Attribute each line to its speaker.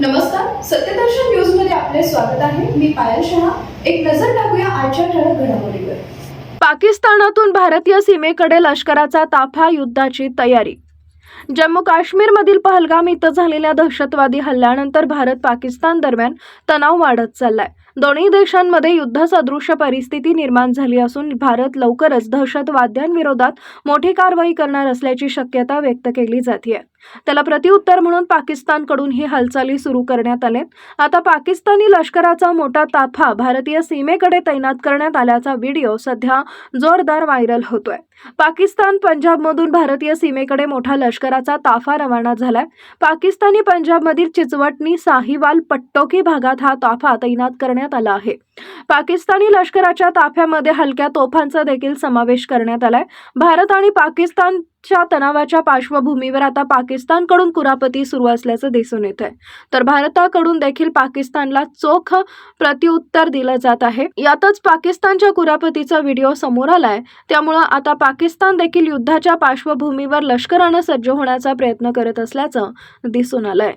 Speaker 1: नमस्कार सत्यदर्शन न्यूजमध्ये आपले स्वागत आहे. मी पायल शहा. एक नजर टाकूया आजच्या ठळक घडामोडीवर.
Speaker 2: पाकिस्तानातून भारतीय सीमेकडे लष्कराचा ताफा युद्धाची तयारी. जम्मू काश्मीरमधील पहलगाम इथं झालेल्या दहशतवादी हल्ल्यानंतर भारत पाकिस्तान दरम्यान तणाव वाढत चाललाय. दोन्ही देशांमध्ये युद्धसदृश परिस्थिती निर्माण झाली असून भारत लवकरच दहशतवाद्यांविरोधात मोठी कारवाई करणार असल्याची शक्यता व्यक्त केली जाते त्याला प्रत्युत्तर म्हणून पाकिस्तानकडून ही हालचाली सुरू करण्यात आले. आता पाकिस्तानी लष्कराचा मोठा ताफा भारतीय सीमेकडे तैनात करण्यात आल्याचा व्हिडिओ सध्या जोरदार व्हायरल होतोय. पाकिस्तान पंजाबमधून भारतीय सीमेकडे मोठा लष्कराचा ताफा रवाना झालाय. पाकिस्तानी पंजाबमधील चिचवटणी साहिवाल पट्टोकी भागात हा ताफा तैनात करण्यात आला आहे. पाकिस्तानी लष्कराच्या ताफ्यामध्ये हलक्या तोफांचा देखील समावेश करण्यात आलाय. भारत आणि पाकिस्तान च्या तणावाच्या पार्श्वभूमीवर आता पाकिस्तानकडून कुरापती सुरू असल्याचं दिसून येत आहे तर भारताकडून देखील पाकिस्तानला चोख प्रत्युत्तर दिलं जात आहे. यातच पाकिस्तानच्या कुरापतीचा व्हिडिओ समोर आलाय. त्यामुळं आता पाकिस्तान देखील युद्धाच्या पार्श्वभूमीवर लष्करानं सज्ज होण्याचा प्रयत्न करत असल्याचं दिसून आलंय.